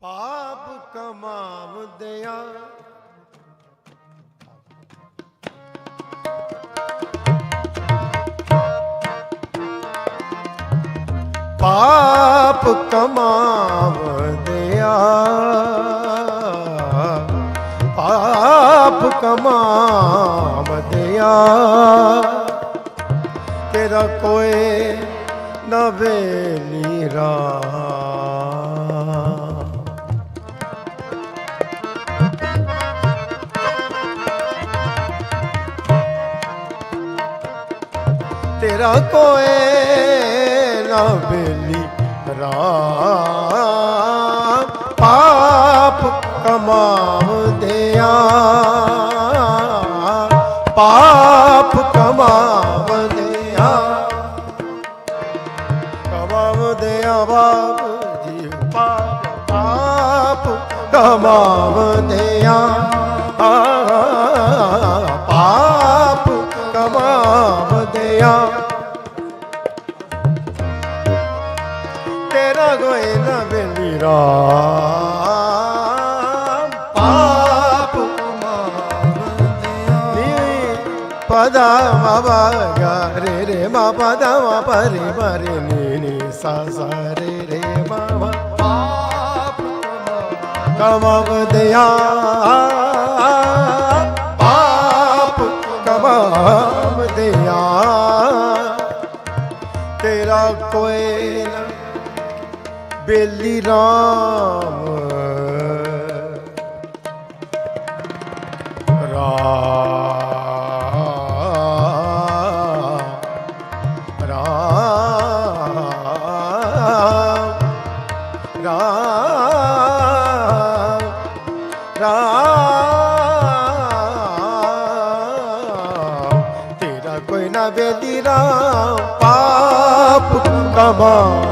ਪਾਪ ਕਮਾਵਦਿਆਂ। ਪਾਪ ਕਮਾਵਦਿਆਂ। ਪਾਪ ਕਮਾਵਦਿਆਂ। ਤੇਰਾ ਕੋਈ ਨਾ ਵੇਲੀ ਰਾ ਤੇਰਾ ਕੋਈ ਨਾ ਵੇਲੀ ਰਾਮ। ਪਾਪ ਕਮਾਵਦਿਆਂ ਪਾਪ ਕਮਾਵਦਿਆਂ। ਕਮਾਵਦਿਆਂ ਬਾਪ ਜੀ ਪਾਪ ਪਾਪ ਕਮਾਵਦਿਆਂ। ਆ ਰਾਮ ਪਾਪ ਪਦਾ ਮਾ ਰੇ ਰੇ ਮਾ ਪਦਾ ਮਾ ਪਰੇ ਪਰੇ ਨੀ ਨੀ ਸਾ ਸਾ, ਰੇ ਰੇ ਮਾ ਮਾ ਪਾਪ ਕਮਾਵਦਿਆਂ ਪਾਪ ਕਮਾਵਦਿਆਂ ਤੇਰਾ ਕੋਈ ਬੇਲੀ ਰਾਮ। ਰਾਮ। ਰਾਮ। ਰਾਮ। ਰਾਮ। ਤੇਰਾ ਕੋਈ ਨਾ ਬੇਲੀ ਰਾਮ। ਪਾਪ ਕਮਾਵਦਿਆਂ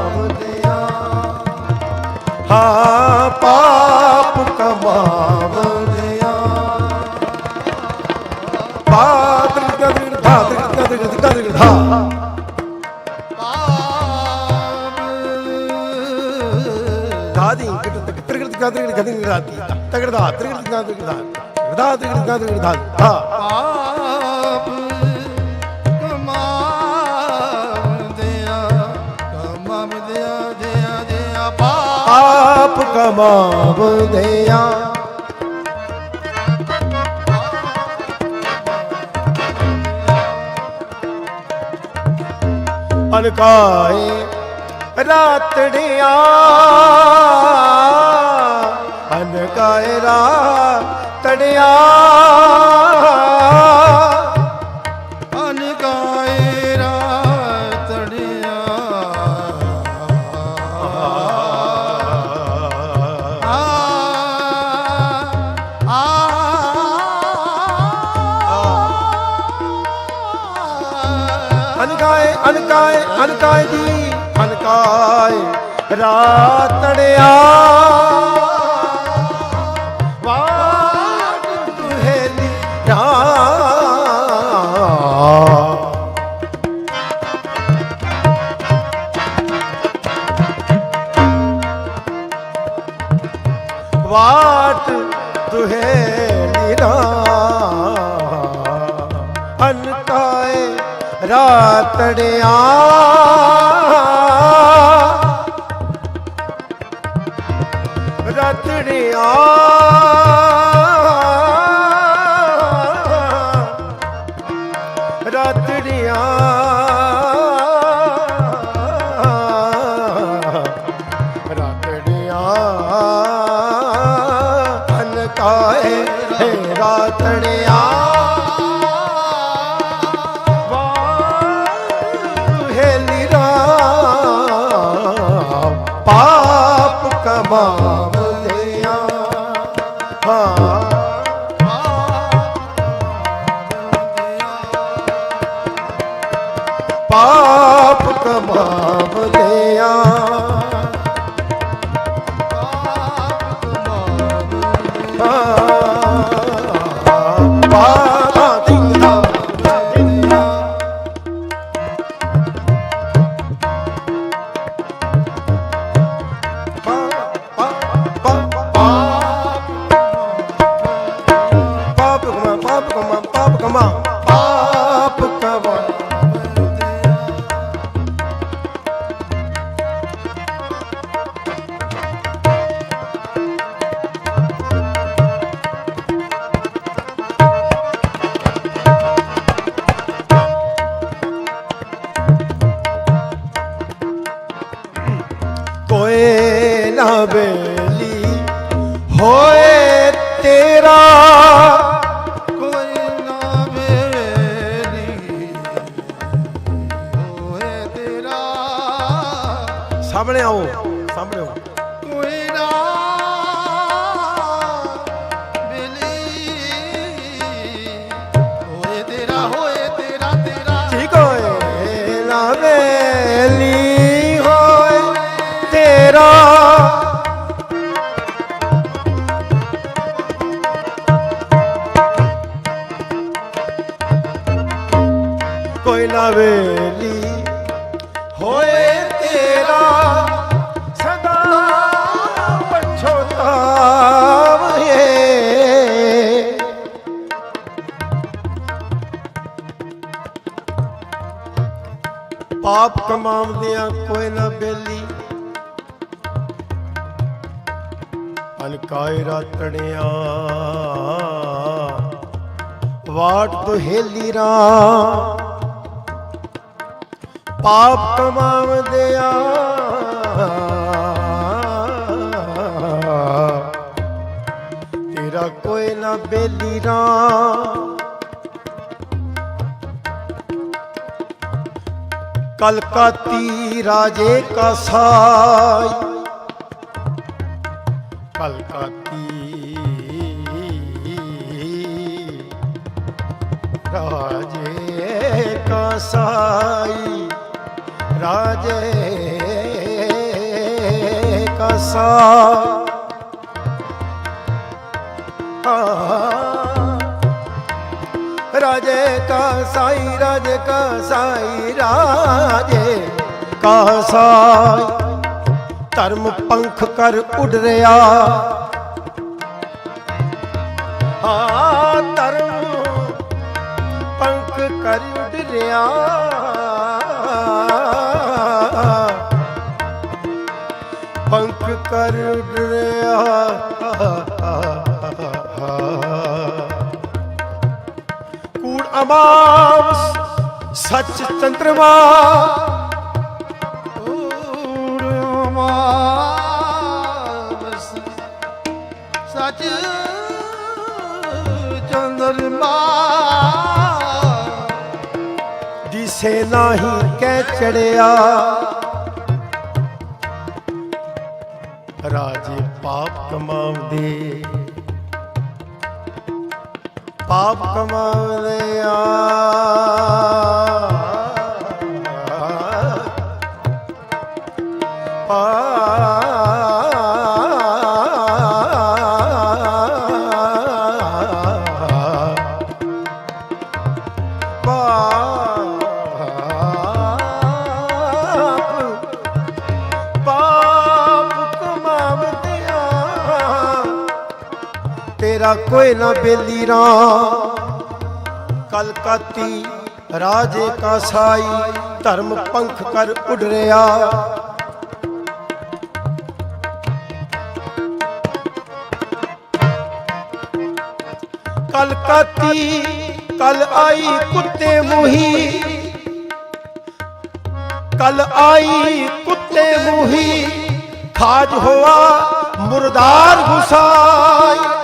ਗਦਰ ਗਦਰ ਰਾਤੀ ਤਗੜ ਦਾ ਤ੍ਰਿਗੜ ਗਦਰ ਗਦਰ ਦਾ ਤ੍ਰਿਗੜ ਪਾਪ ਕਮਾਵਦਿਆਂ ਕਮਾਵਦਿਆਂ ਦਿਆਂ ਅਨਕਾਏ ਰਾਤੜਿਆ ਅਨਕਾਏ ਰਾਤੜਿਆ ਅਨਕਾਏ ਰਾਤੜਿਆ ਆ ਆ ਅਨਕਾਏ ਅਨਕਾਏ ਅਨਕਾਏ ਦੀ ਅਨਕਾਏ ਰਾਤੜਿਆ ਤੁਹੇਲੀ ਰਾ ਅਨਕਾਏ ਰਾਤੜਿਆ ਰਤੜਿਆ ਪਾਪ ਸਾਹਮਣੇ ਆਓ ਸਾਹਮਣੇ ਆਓ। ਕੋਈ ਨਾ ਵੇਲੀ ਹੋਏ ਤੇਰਾ ਹੋਏ ਤੇਰਾ ਤੇਰਾ। ਠੀਕ ਹੋਏ। ਬੇਲੀ ਹੋਏ ਤੇਰਾ। ਕੋਈ ਨਾ ਪਾਪ ਕਮਾਉਂਦਿਆਂ ਕੋਈ ਨਾ ਬੇਲੀ। ਅਨਕਾਇ ਰਾਤਣਿਆ ਵਾਟ ਤੋਂ ਹੇਲੀ ਰਾ ਪਾਪ ਕਮਾਉਂਦਿਆਂ ਤੇਰਾ ਕੋਈ ਨਾ ਬੇਲੀ ਰਾ कलकाती राजे का साई कलकाती राजे का साई राजे का साई ਰਾਜੇ ਕਾ ਸਾਈ, ਰਾਜੇ ਕਾ ਸਾਈ, ਰਾਜੇ ਕਾ ਸਾਈ। ਧਰਮ ਪੰਖ ਕਰ ਉੱਡ ਰਿਆ। ਹਾਂ, ਧਰਮ ਪੰਖ ਕਰ ਉੱਡ ਰਿਆ। ਪੰਖ ਕਰ ਉੱਡ ਰਿਆ। ਅਮਾਵਸ ਸੱਚ ਚੰਦਰਮਾ ਸੱਚ ਚੰਦਰਮਾ ਦਿਸੇ ਨਹੀਂ ਕਹਿ ਚੜਿਆ। ਰਾਜੇ ਪਾਪ ਕਮਾਉਂਦੇ। ਆਪ ਕਮਾਉਂਦੇ ਆ। ਤੇਰਾ ਕੋਈ ਨਾ ਬੇਲੀ ਰਾ ਕਲਕਤੀ ਰਾਜੇ ਕਾ ਸਾਈ ਧਰਮ ਪੰਖ ਕਰ ਉੱਡ ਰਿਆ ਕਲਕਤੀ ਕਲ ਆਈ ਕੁੱਤੇ ਮੋਹੀ ਕਲ ਆਈ ਕੁੱਤੇ ਮੂਹੀ ਖਾਜ ਹੋਆ ਮੁਰਦਾਰ ਗੁਸਾਈ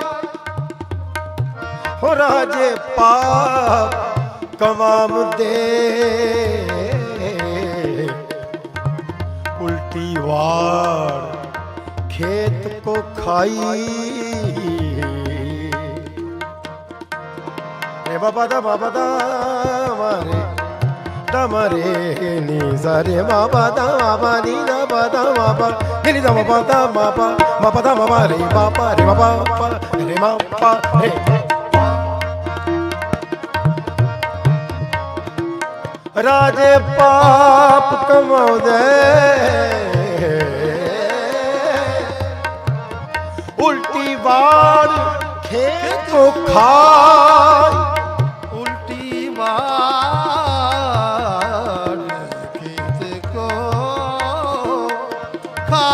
ਹੋ ਰਾਜੇ ਪਾਪ ਕਮਾਮ ਦੇ। ਉਲਟੀ ਵਾਰ ਖੇਤ ਕੋ ਖਾਈ। ਰੇ ਬਾਬਾ ਦਾ ਬਾਬਾ ਦਾ ਮਾਰੇ ਦਮਰੇ ਨੀ ਜ਼ਰੇ ਬਾਬਾ ਦਾ, ਬਾਬਾ ਨੀ ਦਾ, ਬਾਬਾ। ਬਾਬਾ ਨੀ ਦਾ ਬਾਬਾ ਦਾ ਬਾਬਾ ਬਾਬਾ ਦਾ ਬਾਬਾ ਰੇ ਬਾਬਾ ਰੇ ਬਾਬਾ ਪਾ ਰੇ ਬਾਬਾ ਰੇ ਰਾਜੇ ਪਾਪ ਕਮਾਉਂਦੇ। ਉਲਟੀ ਵਾਰ ਖੇਤ ਖਾਈ। ਉਲਟੀ ਵਾਰ ਖੇਤ ਕੋ ਖਾਈ।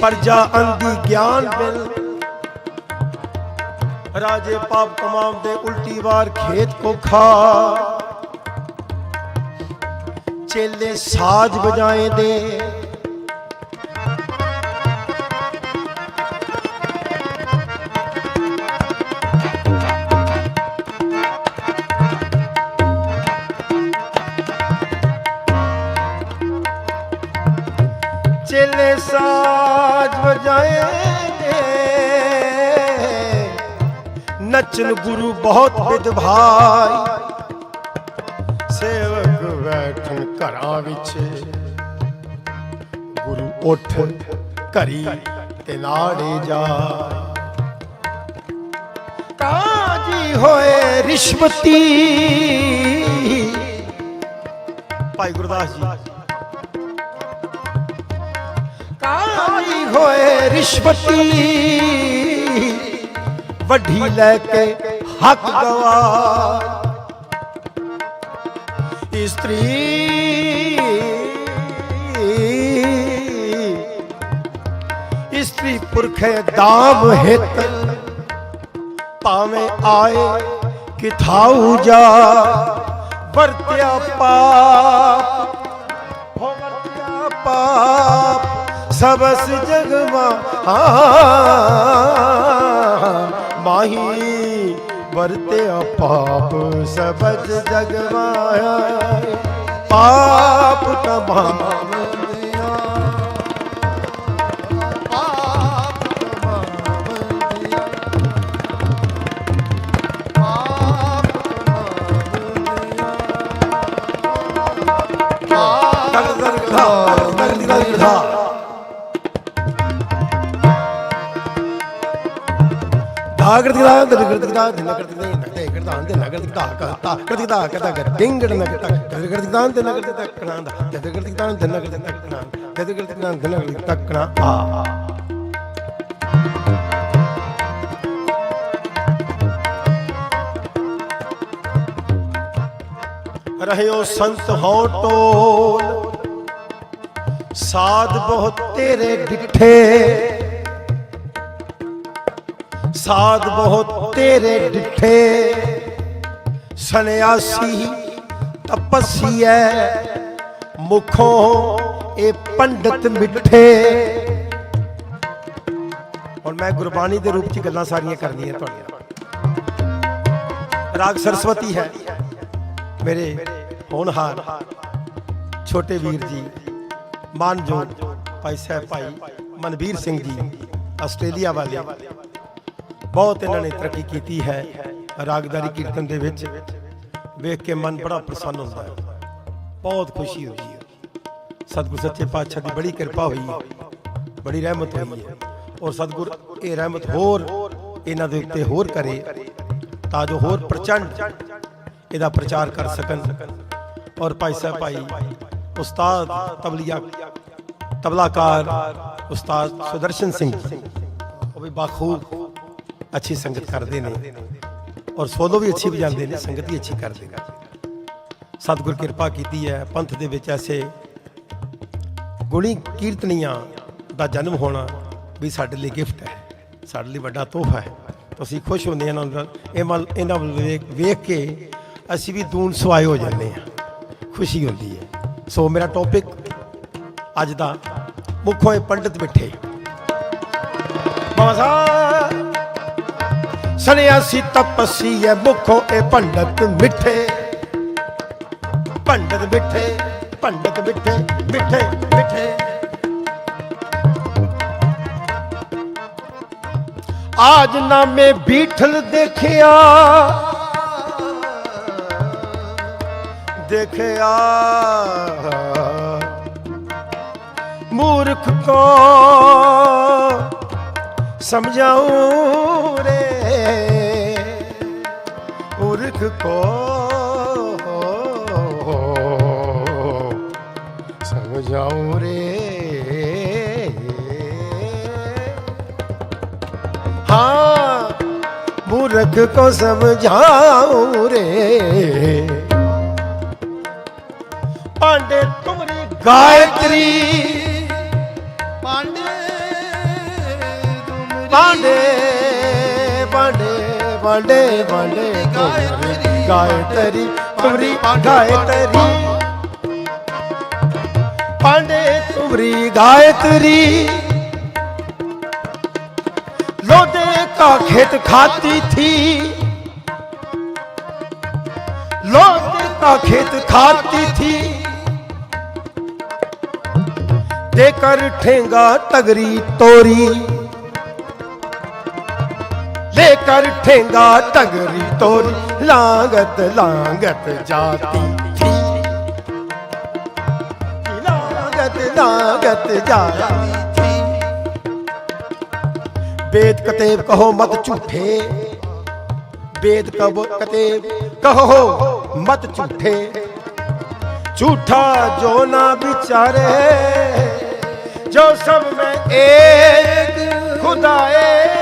ਪਰਜਾ ਅੰਧੀ ਗਿਆਨ ਬਿਲ ਰਾਜੇ ਪਾਪ ਕਮਾਉਂਦੇ ਉਲਟੀ ਵਾਰ ਖੇਤ ਕੋ ਖਾ। ਚੇਲੇ ਸਾਜ਼ ਵਜਾਏ ਦੇ ਚੇਲੇ ਸਾਜ਼ ਵਜਾਏ। ਨਚਨ ਗੁਰੂ ਬਹੁਤ ਵਿਦਭਾਈ ਸੇਵਕ ਬੈਠਣ ਘਰਾਂ ਵਿੱਚ। ਗੁਰੂ ਉੱਠ ਘਰੀ ਤੇ ਨਾੜੇ ਜਾ ਕਾਜੀ ਹੋਏ ਰਿਸ਼ਵਤੀ? ਭਾਈ ਗੁਰਦਾਸ ਜੀ। ਕਾਜੀ ਹੋਏ ਰਿਸ਼ਵਤੀ? ਵੱਢੀ ਲੈ ਕੇ ਹੱਕ ਗਵਾ। ਇਸਤਰੀ ਇਸਤਰੀ ਪੁਰਖੇ ਦਾਮ ਹਿਤ ਭਾਵੇਂ ਆਏ ਕਿਥਾਉ ਜਾ, ਵਰਤਿਆ ਪਾਪ ਹੋ ਵਰਤਿਆ ਪਾਪ, ਸਬਸ ਜਗਵਾ ਮਾਹੀ ਵਰਤਿਆ ਪਾਪ ਸਬਜ ਜਗਵਾਇਆ। ਪਾਪ ਤਮਾਮ కృతికదా గది కృతికదా దిన కృతికదే నగతే కృతాం దిన కృతికదా కృతా కృతికదా కృత గతింగడ నగత గది కృతికదాం దిన కృతికద కణాంద గది కృతికదాం దిన కృతికద కణాంద గది కృతికదాం దిన కృతికద కణా ఆ ਰਹਿਓ ਸੰਤ ਹੋ ਟੋਲ ਸਾਧ ਬਹੁਤ ਤੇਰੇ ਡਿੱਠੇ ਸਾਧ ਬਹੁਤ ਤੇਰੇ ਡਿੱਠੇ। ਸੰਨਿਆਸੀ ਤਪਸੀਐ, ਮੁਖੋਂ ਇਹ ਪੰਡਤ ਮਿੱਠੇ। ਹੁਣ ਮੈਂ ਗੁਰਬਾਣੀ ਦੇ ਰੂਪ 'ਚ ਗੱਲਾਂ ਸਾਰੀਆਂ ਕਰਨੀਆਂ ਤੁਹਾਡੀਆਂ। ਰਾਗ ਸਰਸਵਤੀ ਹੈ ਮੇਰੇ ਹੋਣਹਾਰ ਛੋਟੇ ਵੀਰ ਜੀ, ਮਾਨਜੋਤ ਭਾਈ ਸਾਹਿਬ ਭਾਈ ਮਨਵੀਰ ਸਿੰਘ ਜੀ, ਆਸਟ੍ਰੇਲੀਆ ਵਾਲੇ। ਬਹੁਤ ਇਹਨਾਂ ਨੇ ਤਰੱਕੀ ਕੀਤੀ ਹੈ ਰਾਗਦਾਰੀ ਕੀਰਤਨ ਦੇ ਵਿੱਚ। ਵੇਖ ਕੇ ਮਨ ਬੜਾ ਪ੍ਰਸੰਨ ਹੁੰਦਾ ਹੈ। ਬਹੁਤ ਖੁਸ਼ੀ ਹੁੰਦੀ ਹੈ। ਸਤਿਗੁਰ ਸੱਚੇ ਪਾਤਸ਼ਾਹ ਦੀ ਬੜੀ ਕਿਰਪਾ ਹੋਈ ਹੈ। ਬੜੀ ਰਹਿਮਤ ਹੋਈ ਹੈ। ਔਰ ਸਤਿਗੁਰ ਇਹ ਰਹਿਮਤ ਹੋਰ ਇਹਨਾਂ ਦੇ ਉੱਤੇ ਹੋਰ ਕਰੇ ਤਾਂ ਜੋ ਹੋਰ ਪ੍ਰਚੰਡ ਇਹਦਾ ਪ੍ਰਚਾਰ ਕਰ ਸਕਣ। ਔਰ ਭਾਈ ਸਾਹਿਬ ਭਾਈ, ਉਸਤਾਦ ਤਬਲੀਆ ਤਬਲਾਕਾਰ ਉਸਤਾਦ ਸੁਦਰਸ਼ਨ ਸਿੰਘ ਉਹ ਵੀ ਬਾਖੂਬ ਅੱਛੀ ਸੰਗਤ ਕਰਦੇ ਨੇ ਔਰ ਸੋਲੋ ਵੀ ਅੱਛੀ ਵਜਾਉਂਦੇ ਨੇ, ਸੰਗਤ ਵੀ ਅੱਛੀ ਕਰਦੇ ਨੇ। ਸਤਿਗੁਰ ਕਿਰਪਾ ਕੀਤੀ ਹੈ, ਪੰਥ ਦੇ ਵਿੱਚ ਐਸੇ ਗੁਣੀ ਕੀਰਤਨੀਆਂ ਦਾ ਜਨਮ ਹੋਣਾ ਵੀ ਸਾਡੇ ਲਈ ਗਿਫਟ ਹੈ, ਸਾਡੇ ਲਈ ਵੱਡਾ ਤੋਹਫਾ ਹੈ। ਤੁਸੀਂ ਖੁਸ਼ ਹੁੰਦੇ ਇਹਨਾਂ ਨਾਲ ਇਹ ਮਲ ਇਹਨਾਂ ਵੱਲ ਵੇਖ ਵੇਖ ਕੇ ਅਸੀਂ ਵੀ ਦੂਨ ਸਵਾਏ ਹੋ ਜਾਂਦੇ ਹਾਂ। ਖੁਸ਼ੀ ਹੁੰਦੀ ਹੈ। ਸੋ ਮੇਰਾ ਟੌਪਿਕ ਅੱਜ ਦਾ ਮੁੱਖ ਹੋਏ ਪੰਡਿਤ ਬਿਠੇ। ਬਾਬਾ ਸਾਹਿਬ! ਸੰਨਿਆਸੀ ਤਪਸੀ ਹੈ ਮੁਖੋਂ ਇਹ ਭੰਡਤ ਮਿੱਠੇ। ਭੰਡਤ ਮਿੱਠੇ ਭੰਡਤ ਮਿੱਠੇ ਮਿੱਠੇ ਮਿੱਠੇ। ਆਜ ਨਾਮੇ ਬੀਠਲ ਦੇਖਿਆ। ਦੇਖਿਆ। ਮੂਰਖ ਕੋ ਸਮਝਾਉ ਰੇ। ਮੂਰਖ ਕੋ ਸਮਝਾਉ ਰੇ ਹਾਂ ਮੂਰਖ ਕੋ ਸਮਝਾਉ ਰੇ ਪਾਂਡੇ ਤੁਮਰੀ ਗਾਇਤਰੀ ਪਾਂਡੇ ਤੁਮਰੀ ਪਾਂਡੇ पांडे पांडे तुम्हारी गायत्री तुम्हारी गायत्री पांडे तुमरी गायत्री लोदे का खेत खाती थी लोदे का खेत खाती थी देकर ठेंगा तगरी तोरी ਤੇ ਕਰ ਠੇਂਗਾ ਟੰਗਰੀ ਤੋਰੀ, ਲਾਂਗਤ ਲਾਂਗਤ ਜਾਤੀ ਥੀ। ਲਾਂਗਤ ਲਾਂਗਤ ਜਾਤੀ ਥੀ। ਬੇਦ ਕਤੇਬ ਕਹੋ ਮਤ ਝੂਠੇ। ਬੇਦ ਕਬ ਕਤੇਬ ਕਹੋ ਮਤ ਝੂਠੇ। ਝੂਠਾ ਜੋ ਨਾ ਵਿਚਾਰੇ, ਜੋ ਸਭ ਮੈਂ ਏਕ, ਖੁਦਾ ਹੈ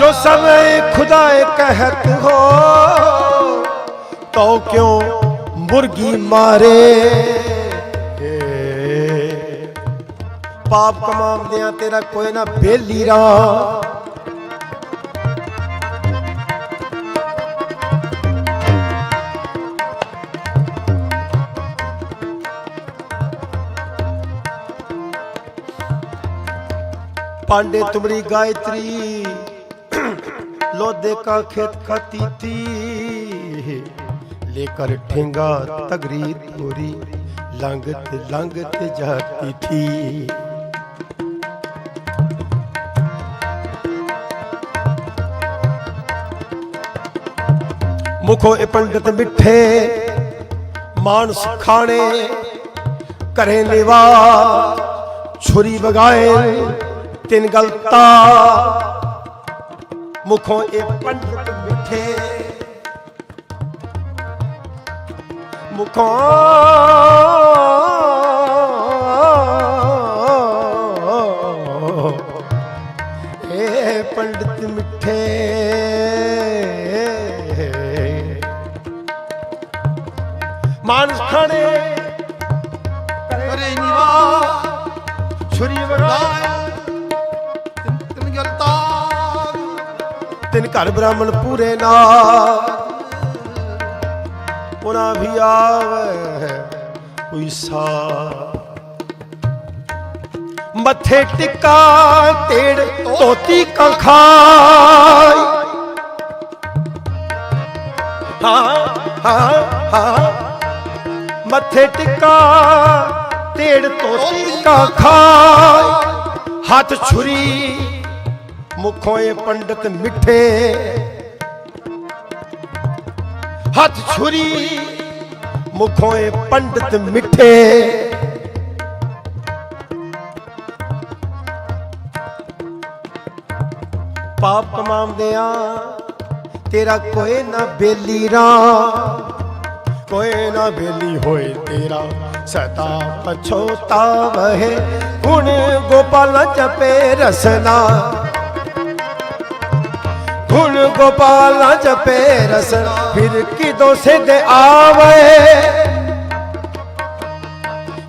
जो सब खुदा कहत हो तो क्यों मुर्गी मारे ਪਾਪ ਕਮਾਉਂਦਿਆਂ ਤੇਰਾ ਕੋਈ ਨਾ ਬੇਲੀ ਰਾ पांडे तुमरी गायत्री लोदे का खेत खाती थी लेकर ठेंगा तगरी तोरी लंगत लंगत जाती थी ਮੁਖੋ ਇਹ ਪੰਡਤ ਮਿੱਠੇ ਮਾਨਸ ਖਾਣੇ ਕਰੇ ਨਿਵਾ ਛੁਰੀ ਵਗਾਏ ਤਿੰਨ ਗਲਤਾ। ਮੁਖੋਂ ਇਹ ਪੰਡਤ ਮਿੱਠੇ। ਮੁਖੋਂ ਘਰ ਬ੍ਰਾਹਮਣ ਪੂਰੇ ਨਾ ਉਹਨਾਂ ਵੀ ਆਵੇ ਕੋਈ ਸਾ ਮੱਥੇ ਟਿੱਕਾ ਤੇੜ ਤੋਤੀ ਕਾ ਖਾਈ ਹਾਂ ਹਾਂ ਹਾਂ। ਮੱਥੇ ਟਿੱਕਾ ਤੇੜ ਤੋਤੀ ਕਾ ਖਾਈ ਹੱਥ ਛੁਰੀ ਮੁਖੋਂ ਇਹ ਪੰਡਤ ਮਿੱਠੇ। ਹੱਥ ਛੁਰੀ, ਮੁਖੋਂ ਇਹ ਪੰਡਤ ਮਿੱਠੇ। ਪਾਪ ਕਮਾਉਂਦਿਆਂ ਤੇਰਾ ਕੋਈ ਨਾ ਬੇਲੀ ਰਾ ਕੋਈ ਨਾ ਬੇਲੀ ਹੋਏ ਤੇਰਾ। ਸਦਾ ਪਛੋਤਾ ਵਹੇ, ਹੁਣ ਗੋਪਾਲ ਜਪੇ ਰਸਨਾ। ਗੁਣ ਗੋਪਾਲ ਜਪੇ ਰਸਨ ਫਿਰ ਕਿਦੋਂ ਸਿੱਧ ਆਵੇ?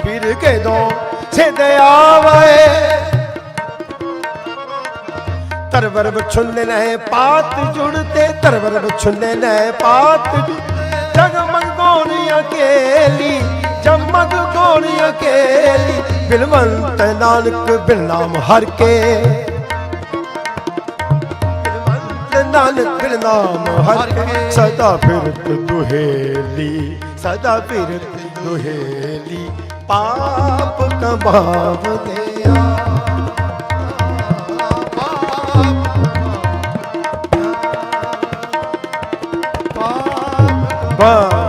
ਫਿਰ ਕਿਦੋਂ ਸਿੱਧ ਆਵੇ? ਤਰਵਰ ਬਛੁੰਨੇ ਨੇ ਪਾਤ ਜੁੜਤੇ ਤਰਵਰ ਬਛੁੰਨੇ ਨੇ ਪਾਤ ਜੁੜ ਜਗਮਗ ਗੋਣੀ ਅਕੇਲੀ ਜਮਗ ਗੋਣੀ ਅਕੇਲੀ, ਬਿਲਵੰਤ ਨਾਨਕ ਬਿਨ ਨਾਮ ਹਰ ਕੇ। ਬਿਲਵੰਤ ਨਾਨਕ ਨਾਮ ਹਰ ਸਦਾ ਫਿਰਤ ਦੁਹੇਲੀ ਸਦਾ ਫਿਰਤ ਦੁਹੇਲੀ ਪਾਪ ਕਮਾਵਦਿਆ ਪਾਪ ਵਾਹ